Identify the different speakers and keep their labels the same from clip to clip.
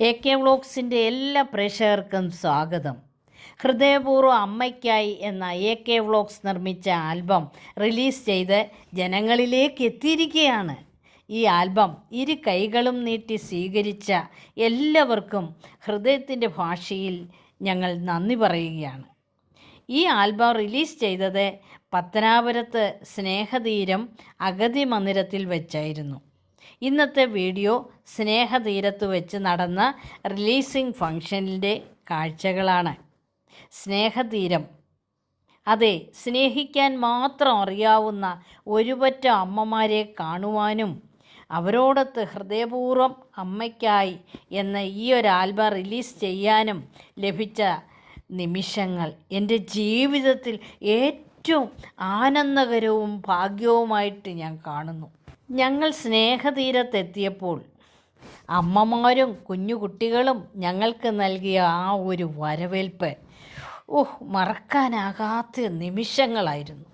Speaker 1: A K വ്ളോഗ്സിന്റെ എല്ലാ പ്രേക്ഷകർക്കും സ്വാഗതം. ഹൃദയപൂർവം അമ്മയ്ക്കായി എന്ന എ കെ വ്ളോഗ്സ് നിർമ്മിച്ച ആൽബം റിലീസ് ചെയ്ത് ജനങ്ങളിലേക്ക് എത്തിയിരിക്കുകയാണ്. ഈ ആൽബം ഇരു കൈകളും നീട്ടി സ്വീകരിച്ച എല്ലാവർക്കും ഹൃദയത്തിന്റെ ഭാഷയിൽ ഞങ്ങൾ നന്ദി പറയുകയാണ്. ഈ ആൽബം റിലീസ് ചെയ്തത് പത്തനാപുരത്ത് സ്നേഹതീരം അഗതി മന്ദിരത്തിൽ വെച്ചായിരുന്നു. ഇന്നത്തെ വീഡിയോ സ്നേഹതീരത്ത് വെച്ച് നടന്ന റിലീസിംഗ് ഫംഗ്ഷനിന്റെ കാഴ്ചകളാണ്. സ്നേഹതീരം. അതെ സ്നേഹിക്കാൻ മാത്രം അറിയാവുന്ന ഒരുപറ്റ അമ്മമാരെ കാണുവാനും അവരോടൊത്ത് ഹൃദയപൂർവം അമ്മയ്ക്കായി എന്ന ഈ ഒരു ആൽബം റിലീസ് ചെയ്യാനും ലഭിച്ച നിമിഷങ്ങൾ എന്റെ ജീവിതത്തിൽ ഏറ്റവും ആനന്ദകരവും ഭാഗ്യവുമായിട്ട് ഞാൻ കാണുന്നു. ഞങ്ങൾ സ്നേഹതീരത്തെത്തിയപ്പോൾ അമ്മമാരും കുഞ്ഞു കുട്ടികളും ഞങ്ങൾക്ക് നൽകിയ ആ ഒരു വരവേൽപ്പ് ഓഹ് മറക്കാനാകാത്ത നിമിഷങ്ങളായിരുന്നു.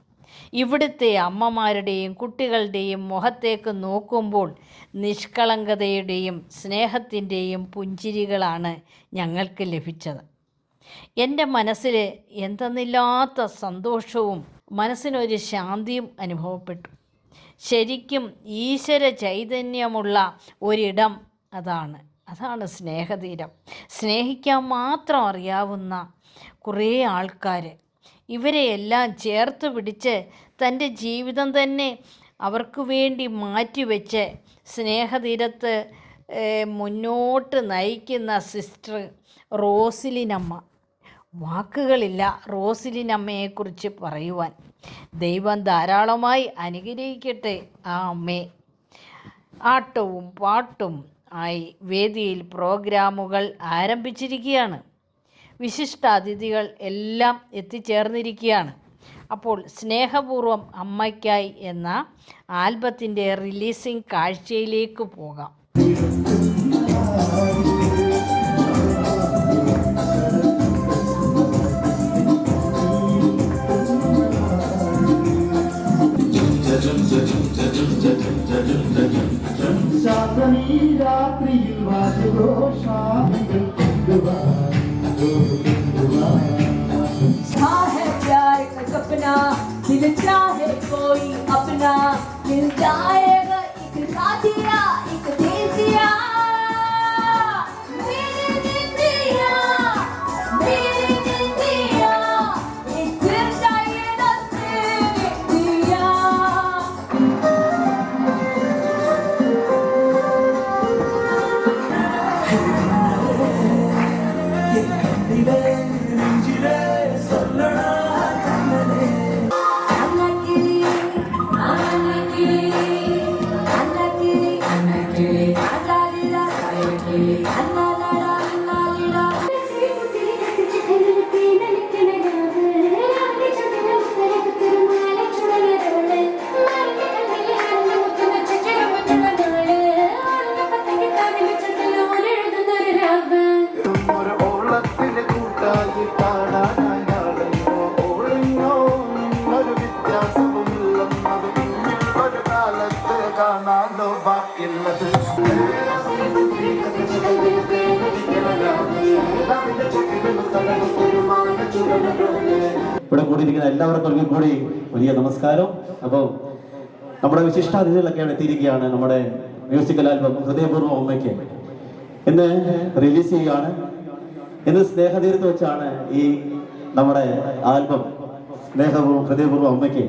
Speaker 1: ഇവിടുത്തെ അമ്മമാരുടെയും കുട്ടികളുടെയും മുഖത്തേക്ക് നോക്കുമ്പോൾ നിഷ്കളങ്കതയുടെയും സ്നേഹത്തിന്റെയും പുഞ്ചിരികളാണ് ഞങ്ങൾക്ക് ലഭിച്ചത്. എന്റെ മനസ്സിൽ എന്തെന്നില്ലാത്ത സന്തോഷവും മനസ്സിനൊരു ശാന്തിയും അനുഭവപ്പെട്ടു. ശരിക്കും ഈശ്വര ചൈതന്യമുള്ള ഒരിടം അതാണ്. അതാണ് സ്നേഹതീരം. സ്നേഹിക്കാൻ മാത്രം അറിയാവുന്ന കുറേ ആൾക്കാർ ഇവരെയെല്ലാം ചേർത്ത് പിടിച്ച് തന്റെ ജീവിതം തന്നെ അവർക്ക് വേണ്ടി മാറ്റിവെച്ച് സ്നേഹതീരത്ത് മുന്നോട്ട് നയിക്കുന്ന സിസ്റ്റർ റോസിലിനമ്മ. വാക്കുകളില്ല. റോസിലിൻ അമ്മയെക്കുറിച്ച് പറയുവാൻ. ദൈവം ധാരാളമായി അനുഗ്രഹിക്കട്ടെ. ആ അമ്മയെ ആട്ടവും പാട്ടും ആയി വേദിയിൽ പ്രോഗ്രാമുകൾ ആരംഭിച്ചിരിക്കുകയാണ്. വിശിഷ്ടാതിഥികൾ എല്ലാം എത്തിച്ചേർന്നിരിക്കുകയാണ്. അപ്പോൾ സ്നേഹപൂർവം അമ്മയ്ക്കായി എന്ന ആൽബത്തിന്റെ റിലീസിംഗ് കാഴ്ചയിലേക്ക് പോകാം.
Speaker 2: है कोई अपना? मिल जाएगा
Speaker 3: നമ്മുടെ വിശിഷ്ടാതിഥികളൊക്കെ അവിടെ എത്തിയിരിക്കുകയാണ് നമ്മുടെ മ്യൂസിക്കൽ ആൽബം ഹൃദയപൂർവം അമ്മയ്ക്ക് ഇന്ന് റിലീസ് ചെയ്യുകയാണ്. ഇന്ന് സ്നേഹതീരത്ത് വെച്ചാണ് ഈ നമ്മുടെ ആൽബം സ്നേഹപൂർവം ഹൃദയപൂർവം അമ്മയ്ക്ക്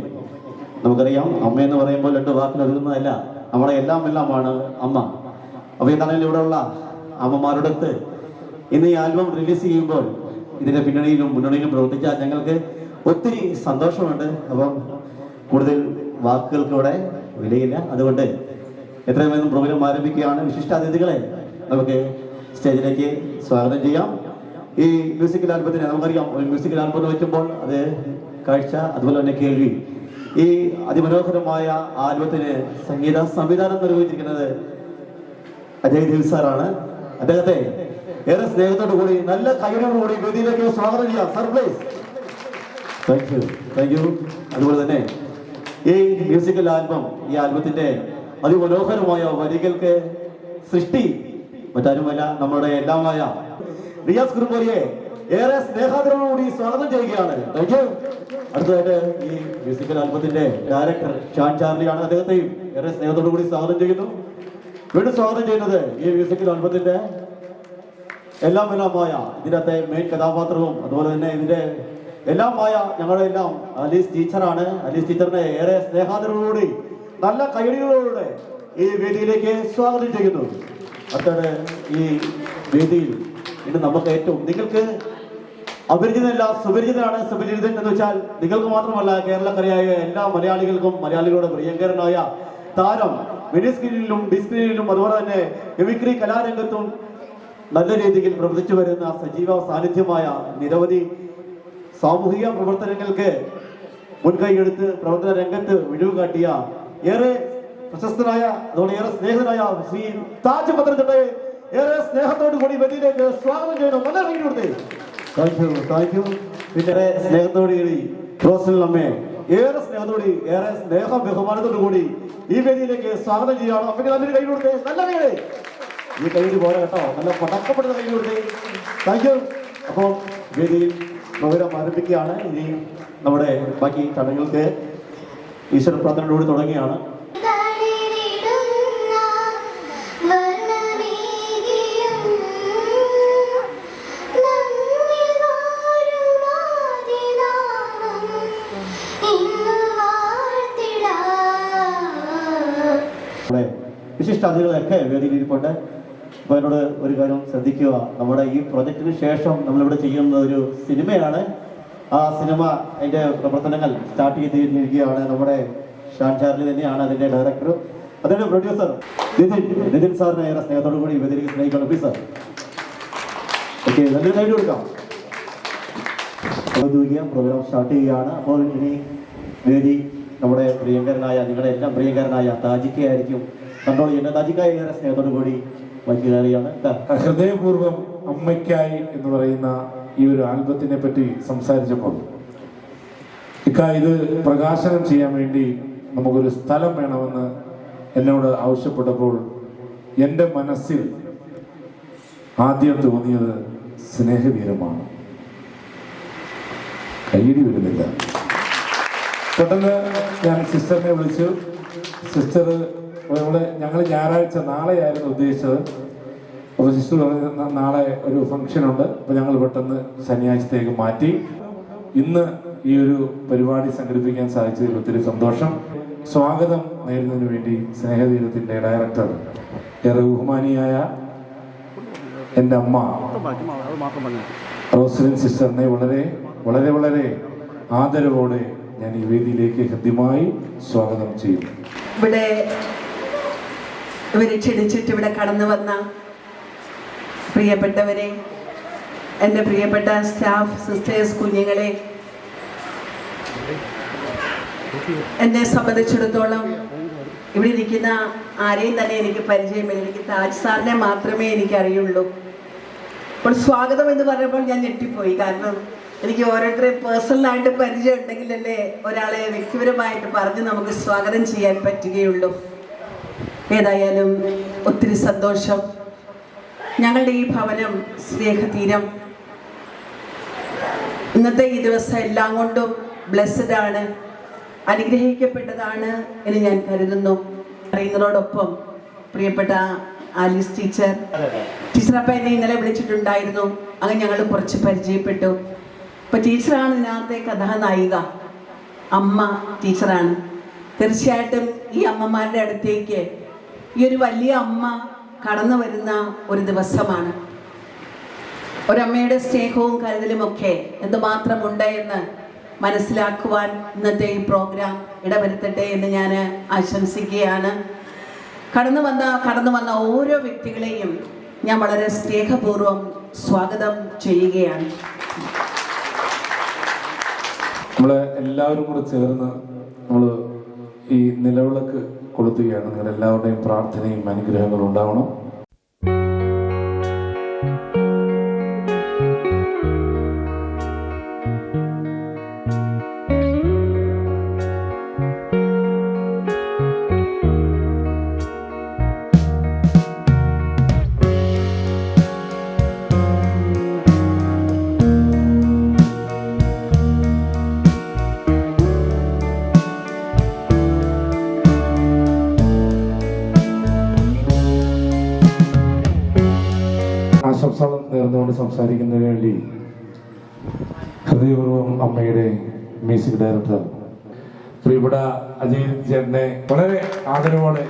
Speaker 3: നമുക്കറിയാം അമ്മ എന്ന് പറയുമ്പോൾ രണ്ട് വാക്കിൽ ഒതുങ്ങുന്നതല്ല. നമ്മുടെ എല്ലാം എല്ലാമാണ് അമ്മ. അപ്പോൾ എന്താണെങ്കിലും ഇവിടെയുള്ള അമ്മമാരോടൊത്ത് ഇന്ന് ഈ ആൽബം റിലീസ് ചെയ്യുമ്പോൾ ഇതിന്റെ പിന്നണിയിലും മുന്നണിയിലും പ്രവർത്തിച്ച ഞങ്ങൾക്ക് ഒത്തിരി സന്തോഷമുണ്ട്. അപ്പം കൂടുതൽ വാക്കുകൾക്ക് ഇവിടെ വിലയില്ല. അതുകൊണ്ട് എത്രയും വേഗം പ്രോഗ്രാം ആരംഭിക്കുകയാണ്. വിശിഷ്ടാതിഥികളെ നമുക്ക് സ്റ്റേജിലേക്ക് സ്വാഗതം ചെയ്യാം. ഈ മ്യൂസിക്കൽ ആൽബത്തിന് നമുക്കറിയാം. ഒരു മ്യൂസിക്കൽ ആൽബം വെക്കുമ്പോൾ അത് കാഴ്ച അതുപോലെ തന്നെ കേൾവി. ഈ അതിമനോഹരമായ ആൽബത്തിന് സംഗീത സംവിധാനം നിർവഹിച്ചിരിക്കുന്നത് അജയ് ദേവ് സാറാണ്. അദ്ദേഹത്തെ ഏറെ സ്നേഹത്തോടു കൂടി നല്ല കൈയോടു കൂടി വേദിയിലേക്ക് സ്വാഗതം ചെയ്യാം. Sir please thank you thank you അതുപോലെ തന്നെ ഈ മ്യൂസിക്കൽ ആൽബം ഈ ആൽബത്തിന്റെ അതിമനോഹരമായ വരികൾക്ക് സൃഷ്ടി. മറ്റാരുമല്ല നമ്മുടെ എല്ലാമായ റിയാസ് കുറുമ്പോലിയെ ഏറെ സ്നേഹാദരവോടുകൂടി സ്വാഗതം ചെയ്യുകയാണ്. താങ്ക് യു അടുത്തതായിട്ട് ഈ മ്യൂസിക്കൽ ആൽബത്തിന്റെ ഡയറക്ടർ ഷാൻ ചാർലിയാണ് അദ്ദേഹത്തെയും ഏറെ സ്നേഹത്തോടു കൂടി സ്വാഗതം ചെയ്യുന്നു. വീണ്ടും സ്വാഗതം ചെയ്യുന്നത് ഈ മ്യൂസിക്കൽ ആൽബത്തിന്റെ എല്ലാം എല്ലാമായ ഇതിനകത്തെ മെയിൻ കഥാപാത്രവും അതുപോലെ തന്നെ ഇതിന്റെ എല്ലാമായ ഞങ്ങളുടെ എല്ലാം അലീസ് ടീച്ചറാണ്. അലീസ് ടീച്ചറിനെ ഏറെ സ്നേഹാദരങ്ങളോടെ നല്ല കൈയടികളോടെ ഈ വേദിയിലേക്ക് സ്വാഗതം ചെയ്യുന്നു. അടുത്തത് ഈ വേദിയിൽ ഇന്ന് നമുക്ക് ഏറ്റവും നിങ്ങൾക്ക് അപരിചിതനല്ല സുപരിചിതനാണ് സുപരിചിതൻ എന്ന് വെച്ചാൽ നിങ്ങൾക്ക് മാത്രമല്ല കേരളക്കരയായ എല്ലാ മലയാളികൾക്കും മലയാളികളുടെ പ്രിയങ്കരനായ താരം മിനി സ്ക്രീനിലും ബി സ്ക്രീനിലും അതുപോലെ തന്നെ മിമിക്രി കലാരംഗത്തും നല്ല രീതിയിൽ പ്രവർത്തിച്ചു വരുന്ന സജീവ സാന്നിധ്യമായ നിരവധി സാമൂഹിക പ്രവർത്തനങ്ങൾക്ക് മുൻകൈയെടുത്ത് പ്രവർത്തന രംഗത്ത് മിഴിവ് കാട്ടിയ ഏറെ പ്രശസ്തനായ അതുപോലെ ഏറെ സ്നേഹിതനായ ശ്രീ താജ് പത്രത്തിന്റെ ഏറെ സ്നേഹത്തോടു കൂടി വേദിയിലേക്ക് സ്വാഗതം ചെയ്യണം നല്ല കൊടുത്തേ. താങ്ക് പിന്നെ സ്നേഹത്തോടു കൂടി റോസൽ അമ്മയെ ഏറെ സ്നേഹത്തോടി ഏറെ സ്നേഹ ബഹുമാനത്തോടു കൂടി ഈ വേദിയിലേക്ക് സ്വാഗതം ചെയ്യുകയാണ്. അപ്പൊ നല്ലൊരു കൈ കൊടുത്തേ. നല്ല കൈ ഈ കൈയിൽ പോരാ കേട്ടോ. നല്ല പടക്കപ്പെടുന്ന കൈ കൊടുത്തേ. താങ്ക് യു അപ്പോൾ വേദിയിൽ പ്രോഗ്രാം ആരംഭിക്കുകയാണ്. ഇനി നമ്മുടെ ബാക്കി ചടങ്ങുകൾക്ക് ഈശ്വര പ്രാർത്ഥനയോട് തുടങ്ങിയാണ് വിശിഷ്ടാതികളെയൊക്കെ വിശിഷ്ടാതിഥികളൊക്കെ വേദിയിൽ ഇരിപ്പുണ്ട് അപ്പോൾ എന്നോട് ഒരു കാര്യം ശ്രദ്ധിക്കുക. നമ്മുടെ ഈ പ്രൊജക്റ്റിന് ശേഷം നമ്മളിവിടെ ചെയ്യുന്ന ഒരു സിനിമയാണ്. ആ സിനിമ അതിന്റെ പ്രവർത്തനങ്ങൾ സ്റ്റാർട്ട് ചെയ്തിരിക്കുകയാണ് നമ്മുടെ ഷാൻ ചാർലി തന്നെയാണ് അതിന്റെ ഡയറക്ടർ അതിന്റെ പ്രൊഡ്യൂസർ നിതിൻ നിതിൻ സാറിനെ ഏറെ സ്നേഹത്തോടു കൂടി വേദിയിലേക്ക് സ്നേഹിക്കണം. പ്ലീസ് സാർ ഓക്കെ നല്ലൊരു കൈ കൊടുക്കാം. പ്രോഗ്രാം സ്റ്റാർട്ട് ചെയ്യുകയാണ്. അപ്പോൾ ഇനി വേദി നമ്മുടെ പ്രിയങ്കരനായ നിങ്ങളുടെ എല്ലാം പ്രിയങ്കരനായ താജിക്കയായിരിക്കും കൺട്രോൾ ചെയ്യുന്നത് താജിക്ക ഏറെ സ്നേഹത്തോടു കൂടി വൈകുകയാണ്
Speaker 4: ഹൃദയപൂർവം അമ്മയ്ക്കായി എന്ന് പറയുന്ന ഈ ഒരു ആൽബത്തിനെ പറ്റി സംസാരിച്ചപ്പോൾ ഇക്ക ഇത് പ്രകാശനം ചെയ്യാൻ വേണ്ടി നമുക്കൊരു സ്ഥലം വേണമെന്ന് എന്നോട് ആവശ്യപ്പെട്ടപ്പോൾ എന്റെ മനസ്സിൽ ആദ്യം തോന്നിയത് സ്നേഹവീരമാണ്. കയ്യടി വരുന്നില്ല. പെട്ടെന്ന് ഞാൻ സിസ്റ്ററിനെ വിളിച്ചു. സിസ്റ്റർ ഇവിടെ ഞങ്ങൾ ഞായറാഴ്ച നാളെയായിരുന്നു ഉദ്ദേശിച്ചത്. അപ്പോൾ സിസ്റ്റർ പറഞ്ഞു "ന- നാളെ ഒരു ഫംഗ്ഷൻ ഉണ്ട്. അപ്പോൾ ഞങ്ങൾ പെട്ടെന്ന് ശനിയാഴ്ചത്തേക്ക് മാറ്റി. ഇന്ന് ഈ ഒരു പരിപാടി സംഘടിപ്പിക്കാൻ സാധിച്ചതിൽ ഒത്തിരി സന്തോഷം. സ്വാഗതം നേരുന്നതിന് വേണ്ടി സ്നേഹതീരത്തിന്റെ ഡയറക്ടർ ഏറെ ബഹുമാനിയായ എന്റെ അമ്മ റോസ്ലിൻ സിസ്റ്ററിനെ വളരെ വളരെ വളരെ ആദരവോടെ ഞാൻ ഈ വേദിയിലേക്ക് ഹൃദ്യമായി സ്വാഗതം ചെയ്യുന്നു.
Speaker 5: ഇവിടെ ഇവരെ ക്ഷണിച്ചിട്ട് ഇവിടെ കടന്നു വന്ന പ്രിയപ്പെട്ടവരെ എന്റെ പ്രിയപ്പെട്ട സ്റ്റാഫ് സിസ്റ്റേഴ്സ് കുഞ്ഞുങ്ങളെ എന്നെ സംബന്ധിച്ചിടത്തോളം ഇവിടെ ഇരിക്കുന്ന ആരെയും തന്നെ എനിക്ക് പരിചയമില്ല. എനിക്ക് താജ് സാറിനെ മാത്രമേ എനിക്ക് അറിയുള്ളൂ അപ്പോൾ സ്വാഗതം എന്ന് പറഞ്ഞപ്പോൾ ഞാൻ ഞെട്ടിപ്പോയി. കാരണം എനിക്ക് ഓരോരുത്തരെ പേഴ്സണലായിട്ട് പരിചയം ഉണ്ടെങ്കിലല്ലേ ഒരാളെ വ്യക്തിപരമായിട്ട് പറഞ്ഞ് നമുക്ക് സ്വാഗതം ചെയ്യാൻ പറ്റുകയുള്ളൂ. ഏതായാലും ഒത്തിരി സന്തോഷം. ഞങ്ങളുടെ ഈ ഭവനം സ്നേഹതീരം. ഇന്നത്തെ ഈ ദിവസം എല്ലാം കൊണ്ടും ബ്ലെസ്ഡ് ആണ്. അനുഗ്രഹിക്കപ്പെട്ടതാണ് എന്ന് ഞാൻ കരുതുന്നു. അറിയുന്നതോടൊപ്പം പ്രിയപ്പെട്ട ആലീസ് ടീച്ചർ. ടീച്ചർ അപ്പം എന്നെ ഇന്നലെ വിളിച്ചിട്ടുണ്ടായിരുന്നു. അങ്ങനെ ഞങ്ങൾ കുറച്ച് പരിചയപ്പെട്ടു. അപ്പം ടീച്ചറാണ് ഇതിനകത്തെ കഥാനായിക. അമ്മ ടീച്ചറാണ്. തീർച്ചയായിട്ടും ഈ അമ്മമാരുടെ അടുത്തേക്ക് ഈ ഒരു വലിയ അമ്മ കടന്നു വരുന്ന ഒരു ദിവസമാണ്. ഒരമ്മയുടെ സ്നേഹവും കരുതലുമൊക്കെ എന്തുമാത്രമുണ്ട് എന്ന് മനസ്സിലാക്കുവാൻ ഇന്നത്തെ ഈ പ്രോഗ്രാം ഇടവരുത്തട്ടെ എന്ന് ഞാൻ ആശംസിക്കുകയാണ്. കടന്നു വന്ന കടന്നു വന്ന ഓരോ വ്യക്തികളെയും ഞാൻ വളരെ സ്നേഹപൂർവം സ്വാഗതം ചെയ്യുകയാണ്.
Speaker 4: നമ്മളെ എല്ലാവരും കൂടെ ചേർന്ന് നമ്മൾ ഈ നിലവിളക്ക് കൊളുത്തുകയാണ്. നിങ്ങളുടെ എല്ലാവരുടെയും പ്രാർത്ഥനയും അനുഗ്രഹങ്ങളും ഉണ്ടാവണം. നേർന്നുകൊണ്ട് സംസാരിക്കുന്നതിന് വേണ്ടി ഹൃദയപൂർവം അമ്മയുടെ മ്യൂസിക് ഡയറക്ടർ പ്രിയപ്പെട്ട അജയ് ചേട്ടനെ വളരെ ആദരവോടെ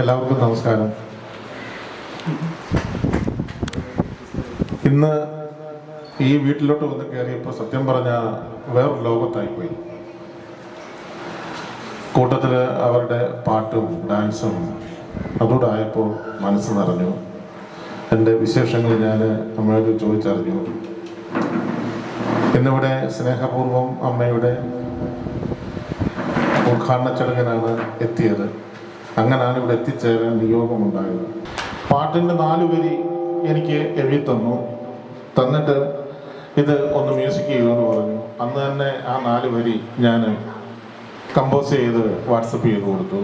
Speaker 6: എല്ലാവർക്കും നമസ്കാരം. ഇന്ന് ഈ വീട്ടിലോട്ട് വന്ന് കയറിയപ്പോൾ സത്യം പറഞ്ഞ വേറൊരു ലോകത്തായിപ്പോയി. കൂട്ടത്തിൽ അവരുടെ പാട്ടും ഡാൻസും അതോടായപ്പോൾ മനസ്സ് നിറഞ്ഞു. എന്റെ വിശേഷങ്ങൾ ഞാൻ അമ്മയോട് ചോദിച്ചറിഞ്ഞു. ഇന്നിവിടെ സ്നേഹപൂർവം അമ്മയുടെ ഉദ്ഘാടന ചടങ്ങിനാണ് എത്തിയത്. അങ്ങനെയാണ് ഇവിടെ എത്തിച്ചേരാൻ നിയോഗമുണ്ടായത്. പാട്ടിന്റെ നാല് എനിക്ക് എഴുതി തന്നു തന്നിട്ട് ഇത് ഒന്ന് മ്യൂസിക് ചെയ്യുമെന്ന് പറഞ്ഞു. അന്ന് തന്നെ ആ നാല് വരി ഞാൻ കമ്പോസ് ചെയ്ത് വാട്സപ്പ് ചെയ്ത് കൊടുത്തു.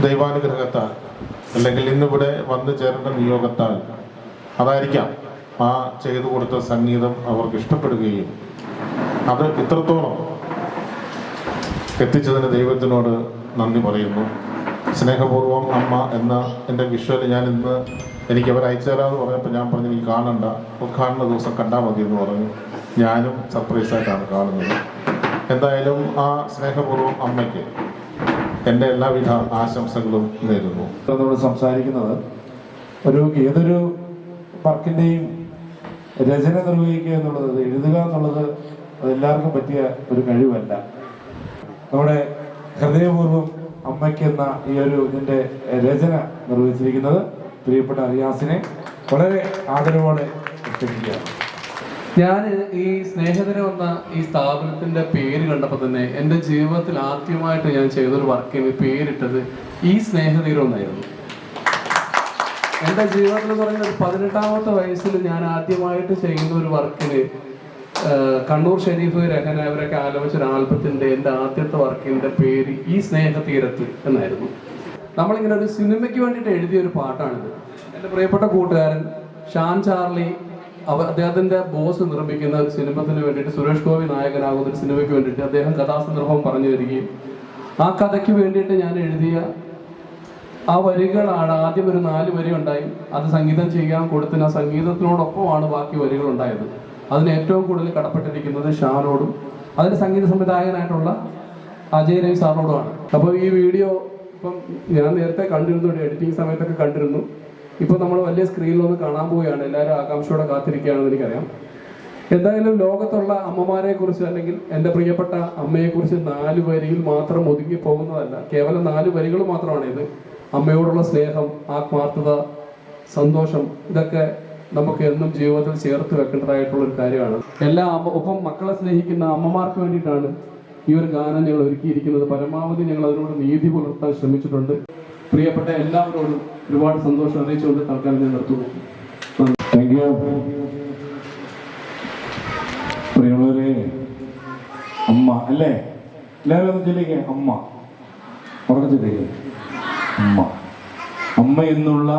Speaker 6: ദൈവാനുഗ്രഹത്താൽ. അല്ലെങ്കിൽ ഇന്നിവിടെ വന്നു ചേരേണ്ട നിയോഗത്താൽ അതായിരിക്കാം ആ ചെയ്തു കൊടുത്ത സംഗീതം അവർക്ക് ഇഷ്ടപ്പെടുകയും അത് ഇത്രത്തോളം എത്തിച്ചതിന് ദൈവത്തിനോട് നന്ദി പറയുന്നു. സ്നേഹപൂർവം അമ്മ എന്ന എന്റെ വിഷ്വൽ ഞാൻ ഇന്ന് എനിക്ക് അവർ അയച്ചു തരാമെന്ന് പറഞ്ഞപ്പോൾ ഞാൻ പറഞ്ഞു എനിക്ക് കാണണ്ട. ഉദ്ഘാടന ദിവസം കണ്ടാൽ മതി എന്ന് പറഞ്ഞു. ഞാനും സർപ്രൈസായിട്ടാണ് കാണുന്നത്. എന്തായാലും ആ സ്നേഹപൂർവം അമ്മയ്ക്ക് എന്റെ എല്ലാവിധ ആശംസകളും നേരുന്നു.
Speaker 4: നമ്മൾ സംസാരിക്കുന്നത് ഒരു ഏതൊരു വർക്കിന്റെയും രചന നിർവഹിക്കുക എന്നുള്ളത് എഴുതുക എന്നുള്ളത് അതെല്ലാവർക്കും പറ്റിയ ഒരു കഴിവല്ല. നമ്മുടെ ഹൃദയപൂർവം അമ്മയ്ക്കെന്ന ഈ ഒരു ഇതിന്റെ രചന നിർവഹിച്ചിരിക്കുന്നത് പ്രിയപ്പെട്ട റിയാസിനെ വളരെ ആദരവോടെ ക്ഷണിക്കുകയാണ്
Speaker 7: ഞാൻ ഈ സ്നേഹത്തിന് വന്ന ഈ സ്ഥാപനത്തിന്റെ പേര് കണ്ടപ്പോൾ തന്നെ എന്റെ ജീവിതത്തിൽ ആദ്യമായിട്ട് ഞാൻ ചെയ്തൊരു വർക്കിന് പേരിട്ടത് ഈ സ്നേഹതീരം എന്നായിരുന്നു എന്റെ ജീവിതത്തിൽ എന്ന് പറയുന്നത് പതിനെട്ടാമത്തെ വയസ്സിൽ ഞാൻ ആദ്യമായിട്ട് ചെയ്യുന്ന ഒരു വർക്കിന് കണ്ണൂർ ഷെരീഫ് രഹന അവരൊക്കെ ആലോചിച്ച ഒരു ആൽബത്തിന്റെ എന്റെ ആദ്യത്തെ വർക്കിന്റെ പേര് ഈ സ്നേഹതീരത്ത് എന്നായിരുന്നു. നമ്മളിങ്ങനെ ഒരു സിനിമയ്ക്ക് വേണ്ടിയിട്ട് എഴുതിയ ഒരു പാട്ടാണിത്. എന്റെ പ്രിയപ്പെട്ട കൂട്ടുകാരൻ ഷാൻ ചാർലി അവ അദ്ദേഹത്തിന്റെ ബോസ് നിർമ്മിക്കുന്ന സിനിമത്തിന് വേണ്ടിയിട്ട് സുരേഷ് ഗോപി നായകനാകുന്ന ഒരു സിനിമയ്ക്ക് വേണ്ടിയിട്ട് അദ്ദേഹം കഥാസന്ദർഭം പറഞ്ഞു തരികയും ആ കഥയ്ക്ക് വേണ്ടിയിട്ട് ഞാൻ എഴുതിയ ആ വരികളാണ് ആദ്യം ഒരു നാല് വരി ഉണ്ടായി. അത് സംഗീതം ചെയ്യാൻ കൊടുത്തിന് ആ സംഗീതത്തിനോടൊപ്പമാണ് ബാക്കി വരികൾ ഉണ്ടായത്. അതിന് ഏറ്റവും കൂടുതൽ കടപ്പെട്ടിരിക്കുന്നത് ഷാനോടും അതിന് സംഗീത സംവിധായകനായിട്ടുള്ള അജയ് രവി സാറിനോടുമാണ്. അപ്പോൾ ഈ വീഡിയോ ഇപ്പം ഞാൻ നേരത്തെ കണ്ടിരുന്നു എഡിറ്റിംഗ് സമയത്തൊക്കെ കണ്ടിരുന്നു. ഇപ്പൊ നമ്മൾ വലിയ സ്ക്രീനിൽ ഒന്ന് കാണാൻ പോവുകയാണ്. എല്ലാവരും ആകാംക്ഷയോടെ കാത്തിരിക്കുകയാണെന്ന് എനിക്കറിയാം. എന്തായാലും ലോകത്തുള്ള അമ്മമാരെ കുറിച്ച് അല്ലെങ്കിൽ എന്റെ പ്രിയപ്പെട്ട അമ്മയെ കുറിച്ച് നാല് വരിയിൽ മാത്രം ഒതുങ്ങി പോകുന്നതല്ല. കേവലം നാല് വരികൾ മാത്രമാണ് ഇത് അമ്മയോടുള്ള സ്നേഹം ആത്മാർത്ഥത സന്തോഷം ഇതൊക്കെ നമുക്ക് എന്നും ജീവിതത്തിൽ ചേർത്ത് വെക്കേണ്ടതായിട്ടുള്ള ഒരു കാര്യമാണ്. എല്ലാ അമ്മ ഒപ്പം മക്കളെ സ്നേഹിക്കുന്ന അമ്മമാർക്ക് വേണ്ടിയിട്ടാണ് ഈ ഒരു ഗാനം ഞങ്ങൾ ഒരുക്കിയിരിക്കുന്നത്. പരമാവധി ഞങ്ങൾ അതിനോട് നീതി പുലർത്താൻ ശ്രമിച്ചിട്ടുണ്ട്. പ്രിയപ്പെട്ട എല്ലാവരോടും ഒരുപാട് സന്തോഷം. അറിയിച്ചുകൊണ്ട് തൽക്കാലം ഞാൻ നിർത്തുന്നു.
Speaker 4: താങ്ക് യു പ്രിയമുള്ളവരെ അമ്മ അല്ലേ? എല്ലാവരും ഒന്ന് ചൊല്ലിക്കേ അമ്മ. ഉറക്കത്തില്ലേ അമ്മ. അമ്മ എന്നുള്ള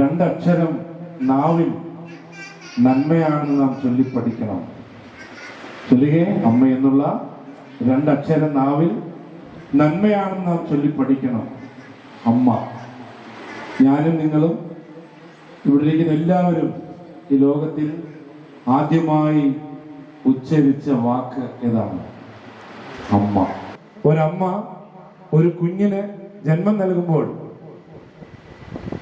Speaker 4: രണ്ടക്ഷരം നാവിൽ നന്മയാണെന്ന് നാം ചൊല്ലി പഠിക്കണം ചൊല്ലുകേ അമ്മ എന്നുള്ള രണ്ടക്ഷരം നാവിൽ നന്മയാണെന്ന് നാം ചൊല്ലി പഠിക്കണം അമ്മ. ഞാനും നിങ്ങളും ഇവിടെ ഇരിക്കുന്ന എല്ലാവരും ഈ ലോകത്തിൽ ആദ്യമായി ഉച്ചരിച്ച വാക്ക് ഏതാണ്? അമ്മ. ഒരമ്മ ഒരു കുഞ്ഞിന് ജന്മം നൽകുമ്പോൾ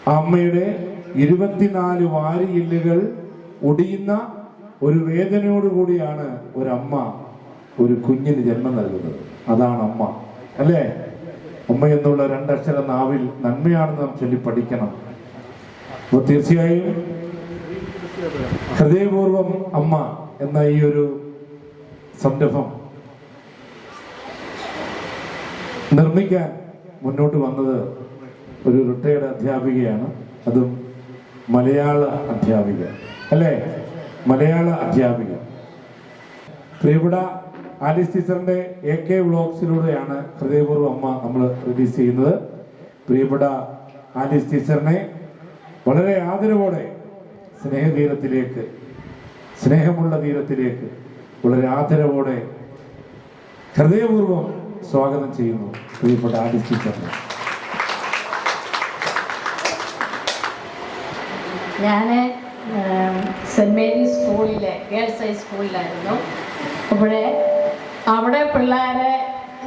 Speaker 4: അമ്മയുടെ ഇരുപത്തിനാല് വാരിയെല്ലുകൾ ഒടിയുന്ന ഒരു വേദനയോടുകൂടിയാണ് ഒരമ്മ ഒരു കുഞ്ഞിന് ജന്മം നൽകുന്നത്. അതാണ് അമ്മ. അല്ലേ? അമ്മ എന്നുള്ള രണ്ടക്ഷര നാവിൽ നന്മയാണെന്ന് നാം ചൊല്ലി പഠിക്കണം. അപ്പോൾ തീർച്ചയായും ഹൃദയപൂർവം അമ്മ എന്ന ഈ ഒരു സംരംഭം നിർമ്മിക്കാൻ മുന്നോട്ട് വന്നത് ഒരു റിട്ടയർഡ് അധ്യാപികയാണ്. അതും മലയാള അധ്യാപിക. അല്ലേ? മലയാള അധ്യാപിക. പ്രിയപ്പെട്ട ആലിസ് ടീച്ചറിന്റെ എ കെ വ്ളോഗ്സിലൂടെയാണ് ഹൃദയപൂർവം അമ്മ നമ്മൾ റിലീസ് ചെയ്യുന്നത്. പ്രിയപ്പെട്ട ആലിസ് ടീച്ചറിനെ വളരെ ആദരവോടെ സ്നേഹതീരത്തിലേക്ക് സ്നേഹമുള്ള തീരത്തിലേക്ക് വളരെ ആദരവോടെ ഹൃദയപൂർവം സ്വാഗതം ചെയ്യുന്നു പ്രിയപ്പെട്ട ആലിസ് ടീച്ചറിനെ.
Speaker 1: ഞാൻ സെന്റ് മേരീസ് സ്കൂളിലെ ഗേൾസ് ഹൈ സ്കൂളിലായിരുന്നു അപ്പോഴേ അവിടെ പിള്ളേരെ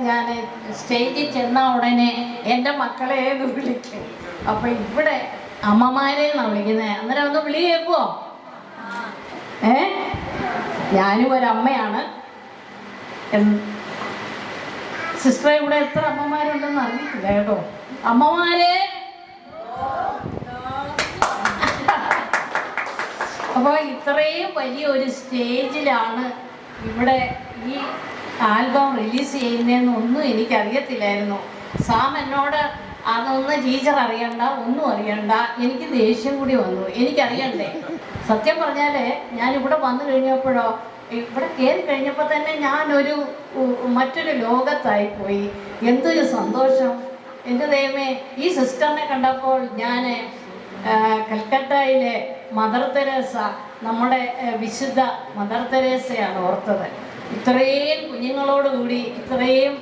Speaker 1: ഞാൻ സ്റ്റേജിൽ ചെന്ന ഉടനെ എന്റെ മക്കളെ എന്ന് വിളിക്കും? അപ്പോൾ ഇവിടെ അമ്മമാരെ എന്നാണ് വിളിക്കുന്നത് അന്നേരം ഒന്ന് വിളി കേൾക്കുമോ ഏ? ഞാനും ഒരമ്മയാണ് സിസ്റ്റർ ഇവിടെ എത്ര അമ്മമാരുണ്ടെന്ന് അറിയില്ല കേട്ടോ. അമ്മമാരെ! അപ്പോൾ ഇത്രയും വലിയ ഒരു സ്റ്റേജിലാണ് ഇവിടെ ഈ ആൽബം റിലീസ് ചെയ്യുന്നതെന്നൊന്നും എനിക്കറിയത്തില്ലായിരുന്നു. സാം എന്നോട് അതൊന്നും ടീച്ചർ അറിയണ്ട ഒന്നും അറിയണ്ട. എനിക്ക് ദേഷ്യം കൂടി വന്നു. എനിക്കറിയണ്ടേ. സത്യം പറഞ്ഞാൽ ഞാൻ ഇവിടെ വന്നു കഴിഞ്ഞപ്പോഴോ ഇവിടെ കയറി കഴിഞ്ഞപ്പോൾ തന്നെ ഞാനൊരു മറ്റൊരു ലോകത്തായി പോയി. എന്തൊരു സന്തോഷം. എന്റെ ദൈവമേ ഈ സിസ്റ്ററിനെ കണ്ടപ്പോൾ ഞാൻ കൽക്കട്ടയിലെ മദർ തെരേസ നമ്മുടെ വിശുദ്ധ മദർ തെരേസയാണ് ഓർത്തത്. ഇത്രയും കുഞ്ഞുങ്ങളോടുകൂടി ഇത്രയും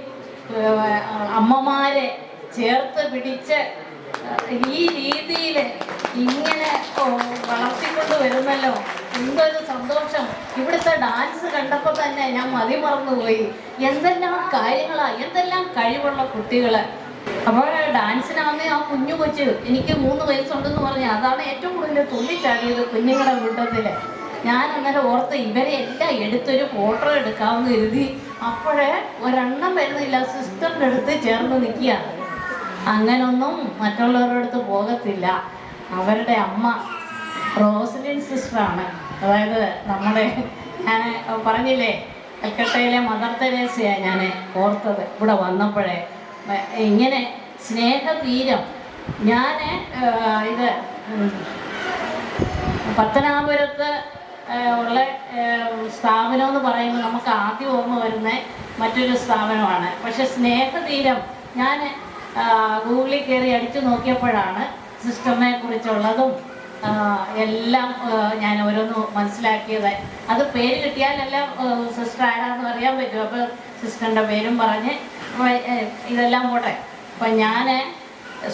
Speaker 1: അമ്മമാരെ ചേർത്ത് പിടിച്ച് ഈ രീതിയിൽ ഇങ്ങനെ വളർത്തിക്കൊണ്ട് വരുന്നല്ലോ. എന്തൊരു സന്തോഷം. ഇവിടുത്തെ ഡാൻസ് കണ്ടപ്പോൾ തന്നെ ഞാൻ മതി മറന്നുപോയി. എന്തെല്ലാം കാര്യങ്ങളാണ് എന്തെല്ലാം കഴിവുള്ള കുട്ടികൾ അപ്പോൾ ഡാൻസിനാന്നേ ആ കുഞ്ഞു കൊച്ച് എനിക്ക് മൂന്ന് വയസ്സുണ്ടെന്ന് പറഞ്ഞ് അതാണ് ഏറ്റവും കൂടുതൽ തുള്ളിച്ചാടിയത് കുഞ്ഞുങ്ങളുടെ കൂട്ടത്തിൽ ഞാൻ അന്നേരം ഓർത്ത് ഇവരെ എല്ലാം എടുത്തൊരു ഫോട്ടോ എടുക്കാമെന്ന് കരുതി അപ്പോഴേ ഒരെണ്ണം വരുന്നില്ല സിസ്റ്ററിന്റെ അടുത്ത് ചേർന്ന് നിൽക്കുകയാണ് അങ്ങനൊന്നും മറ്റുള്ളവരുടെ അടുത്ത് പോകത്തില്ല. അവരുടെ അമ്മ റോസലിൻ സിസ്റ്ററാണ്. അതായത് നമ്മുടെ ഞാൻ പറഞ്ഞില്ലേ കൽക്കട്ടയിലെ മദർ തെരേസയാണ് ഞാൻ ഓർത്തത് ഇവിടെ വന്നപ്പോഴേ. ഇങ്ങനെ സ്നേഹതീരം ഞാൻ ഇത് പത്തനാപുരത്ത് ഉള്ള സ്ഥാപനം എന്ന് പറയുമ്പോൾ നമുക്ക് ആദ്യം ഓർമ്മ വരുന്ന മറ്റൊരു സ്ഥാപനമാണ്. പക്ഷെ സ്നേഹതീരം ഞാൻ ഗൂഗിളിൽ കയറി അടിച്ചു നോക്കിയപ്പോഴാണ് സിസ്റ്റമെ കുറിച്ചുള്ളതും എല്ലാം ഞാൻ ഓരോന്ന് മനസ്സിലാക്കിയത്. അത് പേര് കിട്ടിയാലെല്ലാം സിസ്റ്റർ ആരാന്ന് പറയാൻ പറ്റും. അപ്പോൾ സിസ്റ്ററിന്റെ പേരും പറഞ്ഞ് ഇതെല്ലാം പോട്ടെ. അപ്പം ഞാൻ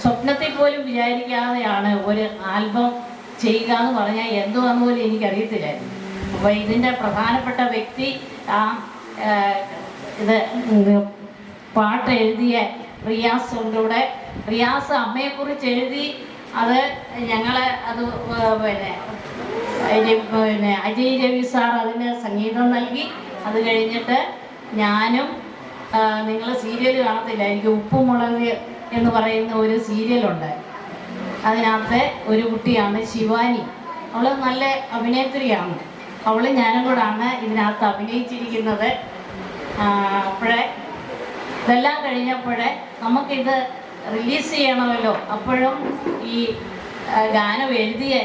Speaker 1: സ്വപ്നത്തിൽ പോലും വിചാരിക്കാതെയാണ് ഒരു ആൽബം ചെയ്യുക എന്ന് പറഞ്ഞാൽ എന്തുവാന്ന് പോലും എനിക്കറിയത്തില്ലായിരുന്നു. അപ്പോൾ ഇതിന്റെ പ്രധാനപ്പെട്ട വ്യക്തി ആ ഇത് പാട്ട് എഴുതിയ റിയാസ് ഉണ്ട് ഇവിടെ. റിയാസ് അമ്മയെക്കുറിച്ച് എഴുതി അത് ഞങ്ങൾ അത് പിന്നെ പിന്നെ അജയ് രവി സാർ അതിന് സംഗീതം നൽകി. അത് കഴിഞ്ഞിട്ട് ഞാനും നിങ്ങൾ സീരിയൽ കാണത്തില്ല. എനിക്ക് ഉപ്പുമുളക് എന്ന് പറയുന്ന ഒരു സീരിയലുണ്ട്. അതിനകത്തെ ഒരു കുട്ടിയാണ് ശിവാനി. അവൾ നല്ല അഭിനേത്രിയാണ്. അവൾ ഞാനും കൂടാണ് ഇതിനകത്ത് അഭിനയിച്ചിരിക്കുന്നത്. അപ്പോഴേ ഇതെല്ലാം കഴിഞ്ഞപ്പോഴേ നമുക്കിത് റിലീസ് ചെയ്യണമല്ലോ. അപ്പോഴും ഈ ഗാനം എഴുതിയ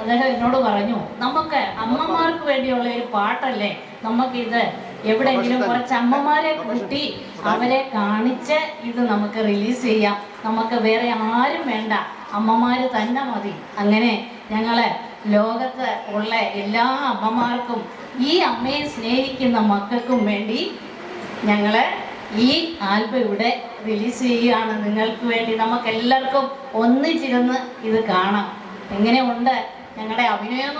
Speaker 1: അദ്ദേഹം എന്നോട് പറഞ്ഞു നമുക്ക് അമ്മമാർക്ക് വേണ്ടിയുള്ള ഒരു പാട്ടല്ലേ? നമുക്കിത് എവിടെയെങ്കിലും കുറച്ച് അമ്മമാരെ കൂട്ടി അവരെ കാണിച്ച് ഇത് നമുക്ക് റിലീസ് ചെയ്യാം. നമുക്ക് വേറെ ആരും വേണ്ട. അമ്മമാർ തന്നെ മതി. അങ്ങനെ ഞങ്ങളെ ലോകത്ത് ഉള്ള എല്ലാ അമ്മമാർക്കും ഈ അമ്മയെ സ്നേഹിക്കുന്ന മക്കൾക്കും വേണ്ടി ഞങ്ങൾ ഈ ആൽബം ഇവിടെ റിലീസ് ചെയ്യുകയാണ്. നിങ്ങൾക്ക് വേണ്ടി നമുക്ക് എല്ലാവർക്കും ഒന്നിച്ചിരുന്ന് ഇത് കാണാം. എങ്ങനെയുണ്ട്? ഞങ്ങളുടെ അഭിനയം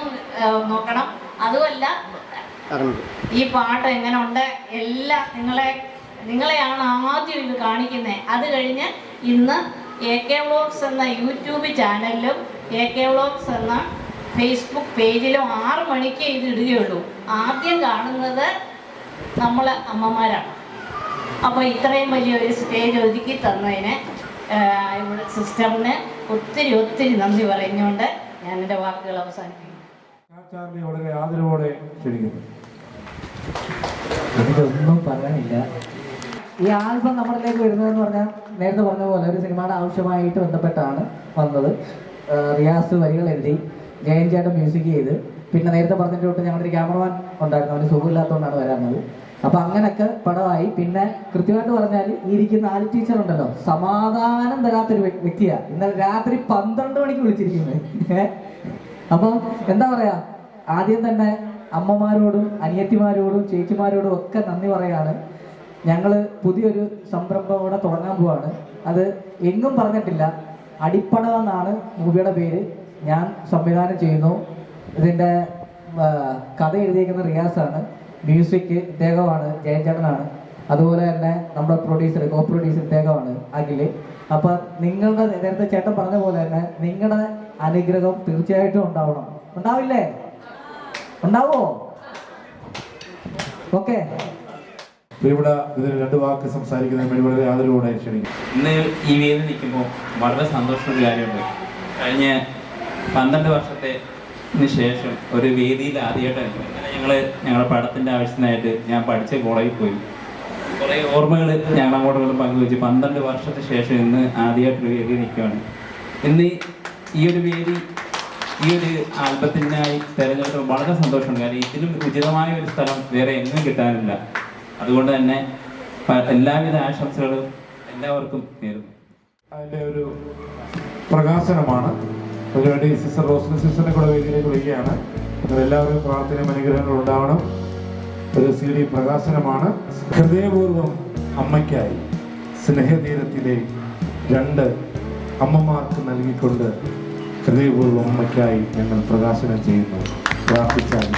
Speaker 1: നോക്കണം. അതുമല്ല ഈ പാട്ട് എങ്ങനെ ഉണ്ട് എല്ലാ നിങ്ങളെ നിങ്ങളെയാണ് ആദ്യം ഇത് കാണിക്കുന്നത് അത് കഴിഞ്ഞ് ഇന്ന് എ കെ വ്ളോഗ്സ് എന്ന യൂട്യൂബ് ചാനലിലും എ കെ വ്ളോഗ്സ് എന്ന ഫേസ്ബുക്ക് പേജിലും ആറ് മണിക്ക് ഇത് ഇടുകയുള്ളൂ. ആദ്യം കാണുന്നത് നമ്മൾ അമ്മമാരാണ്. അപ്പോൾ ഇത്രയും വലിയൊരു സ്റ്റേജ് ഒതുക്കി തന്നതിന് ഇവിടെ സിസ്റ്ററിന് ഒത്തിരി ഒത്തിരി നന്ദി പറഞ്ഞുകൊണ്ട് ഞാൻ എന്റെ വാക്കുകൾ അവസാനിപ്പിക്കുന്നു.
Speaker 4: വളരെ
Speaker 8: എനിക്കൊന്നും പറയാനില്ല. ഈ ആൽബം നമ്മളിലേക്ക് വരുന്നതെന്ന് പറഞ്ഞാൽ നേരത്തെ പറഞ്ഞ പോലെ ഒരു സിനിമയുടെ ആവശ്യമായിട്ട് ബന്ധപ്പെട്ടാണ് വന്നത്. റിയാസ് വരികൾ എഴുതി ജയൻ ചേട്ടൻ മ്യൂസിക് ചെയ്ത്. പിന്നെ നേരത്തെ പറഞ്ഞിട്ട് തൊട്ട് ഞങ്ങളുടെ ക്യാമറമാൻ ഉണ്ടായിരുന്നു അവന് സുഖമില്ലാത്തതുകൊണ്ടാണ് വരാറുള്ളത് അപ്പൊ അങ്ങനൊക്കെ പടമായി. പിന്നെ കൃത്യമായിട്ട് പറഞ്ഞാൽ ഈ ഇരിക്കുന്ന ആലി ടീച്ചർ ഉണ്ടല്ലോ സമാധാനം തരാത്തൊരു വ്യക്തിയാണ് വ്യക്തിയാ. ഇന്നലെ രാത്രി പന്ത്രണ്ട് മണിക്ക് വിളിച്ചിരിക്കുന്നത്. അപ്പം എന്താ പറയാ? ആദ്യം തന്നെ അമ്മമാരോടും അനിയത്തിമാരോടും ചേച്ചിമാരോടും ഒക്കെ നന്ദി പറയാണ്. ഞങ്ങൾ പുതിയൊരു സംരംഭം ഇവിടെ തുടങ്ങാൻ പോവാണ്. അത് എങ്ങും പറഞ്ഞിട്ടില്ല. അടിപ്പട എന്നാണ് മൂവിയുടെ പേര്. ഞാൻ സംവിധാനം ചെയ്യുന്നു. ഇതിന്റെ കഥ എഴുതിയിരിക്കുന്ന റിയാസാണ്. മ്യൂസിക് ഇദ്ദേഹമാണ് ജയൻ അതുപോലെ തന്നെ നമ്മുടെ പ്രൊഡ്യൂസർ കോ പ്രൊഡ്യൂസർ ഇദ്ദേഹമാണ് അഖിൽ. അപ്പൊ നിങ്ങളുടെ നേരത്തെ ചേട്ടൻ പറഞ്ഞ പോലെ തന്നെ നിങ്ങളുടെ അനുഗ്രഹം തീർച്ചയായിട്ടും ഉണ്ടാവണം. ഉണ്ടാവില്ലേ? ഉണ്ടാവോ? ഓക്കെ.
Speaker 4: ഇവിടെ ഇതിന് രണ്ട് വാക്ക് സംസാരിക്കുന്നതിന് വേണ്ടി വളരെ ആദരവോടെ ക്ഷണിക്കും
Speaker 9: ഇന്ന് ഈ വേദി നിൽക്കുമ്പോൾ വളരെ സന്തോഷമുള്ള കാര്യമുണ്ട്. കഴിഞ്ഞ പന്ത്രണ്ട് വർഷത്തെ ശേഷം ഒരു വേദിയിൽ ആദ്യമായിട്ടാണ് ഞങ്ങൾ ഞങ്ങളുടെ പഠനത്തിന്റെ ആവശ്യത്തിനായിട്ട് ഞാൻ പഠിച്ച കോളേജിൽ പോയി. കുറേ ഓർമ്മകൾ ഞങ്ങൾ അങ്ങോട്ടും പങ്കുവെച്ച് പന്ത്രണ്ട് വർഷത്തെ ശേഷം ഇന്ന് ആദ്യമായിട്ടൊരു വേദി നിൽക്കുകയാണ്. ഇന്ന് ഈ ഒരു വേദി ഈ ഒരു ആൽബത്തിനായി തിരഞ്ഞെടുത്തപ്പോൾ വളരെ സന്തോഷമുണ്ട്. കാരണം ഇതിലും ഉചിതമായ ഒരു സ്ഥലം വേറെ എങ്ങും കിട്ടാനില്ല. അതുകൊണ്ട് തന്നെ എല്ലാവിധ ആശംസകളും എല്ലാവർക്കും നേരുന്നു.
Speaker 4: അതിന്റെ ഒരു പ്രകാശനമാണ്. അതിനുവേണ്ടി സിസ്റ്റർ റോസ്ലിൻ സിസ്റ്ററിനെ കൂടെ വേദിയിലേക്ക് വിളിക്കുകയാണ്. എല്ലാവരും പ്രാർത്ഥനയും അനുഗ്രഹങ്ങളും ഉണ്ടാവണം. ഒരു സി ഡി പ്രകാശനമാണ്. ഹൃദയപൂർവം അമ്മയ്ക്കായി സ്നേഹതീരത്തിലെ രണ്ട് അമ്മമാർക്ക് നൽകിക്കൊണ്ട് ഹൃദയപൂർവം അമ്മയ്ക്കായി ഞങ്ങൾ പ്രകാശനം ചെയ്യുന്നു. പ്രാർത്ഥിച്ചാൽ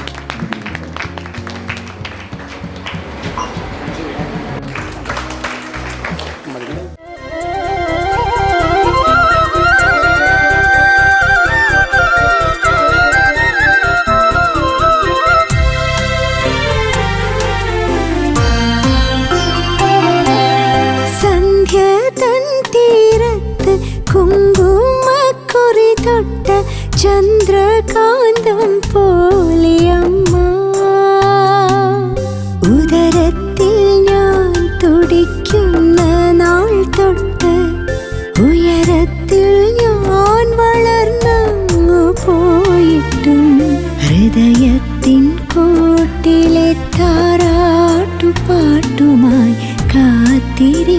Speaker 10: diri.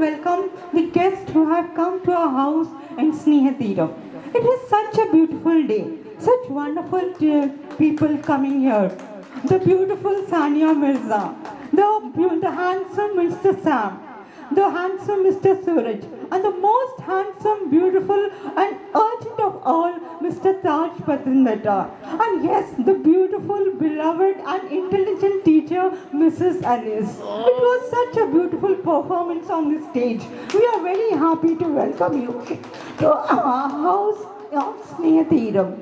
Speaker 10: Welcome the guests who have come to our house in Snehatiram. It is such a beautiful day, such wonderful uh, people coming here. The beautiful Sania Mirza, the, the handsome Mr. Sam, the handsome Mr. Suraj, and the most handsome, beautiful, and urgent of all, Mr. Taj Patindata. And yes, the beautiful, beloved, and intelligent teacher, Mrs. Alice. It was such a beautiful performance on the stage. We are very happy to welcome you to our house of Snehatiram.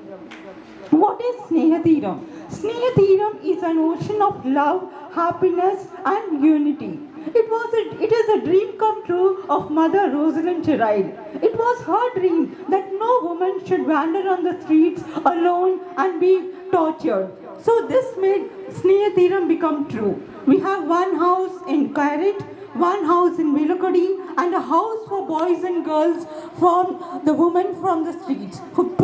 Speaker 10: What is Snehatiram? Snehatiram is an ocean of love, happiness, and unity. It was a, it is a dream come true of Mother Rosalind Child. It was her dream that no woman should wander on the streets alone and be tortured. So this made Sneha Theeram become true. We have one house in Kairit, one house in Vilukudi, and a house for boys and girls from the women from the streets, who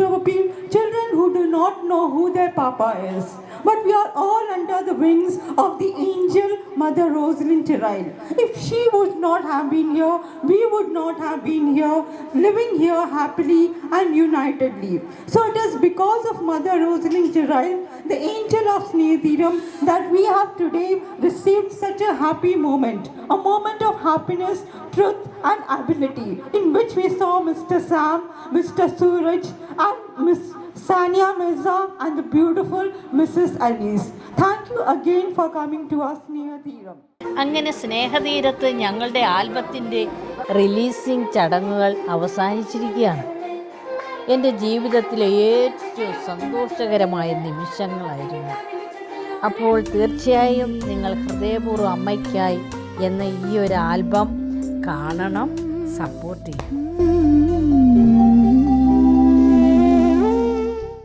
Speaker 10: children who do not know who their papa is. But we are all under the wings of the angel Mother Rosalind Terrail. If she would not have been here, we would not have been here, living here happily and unitedly. So it is because of Mother Rosalind Terrail, the angel of Snehathiram, that we have today received such a happy moment, a moment of happiness, truth, and ability, in which we saw Mr. Sam, Mr. Suraj, and Miss Sania Mirza, and the beautiful Mrs. Alice. Thank you again for coming to us, near Snehathiram.
Speaker 1: അങ്ങനെ സ്നേഹതീരത്ത് ഞങ്ങളുടെ ആൽബത്തിന്റെ releasing ചടങ്ങുകൾ അവസാനിച്ചിരിക്കുകയാണ് എന്റെ ജീവിതത്തിലെ ഏറ്റവും സന്തോഷകരമായ നിമിഷങ്ങളായിരുന്നു അപ്പോൾ തീർച്ചയായും നിങ്ങൾ ഹൃദയപൂർവം അമ്മയ്ക്കായി എന്ന ഈ ഒരു ആൽബം കാണണം സപ്പോർട്ട് ചെയ്യണം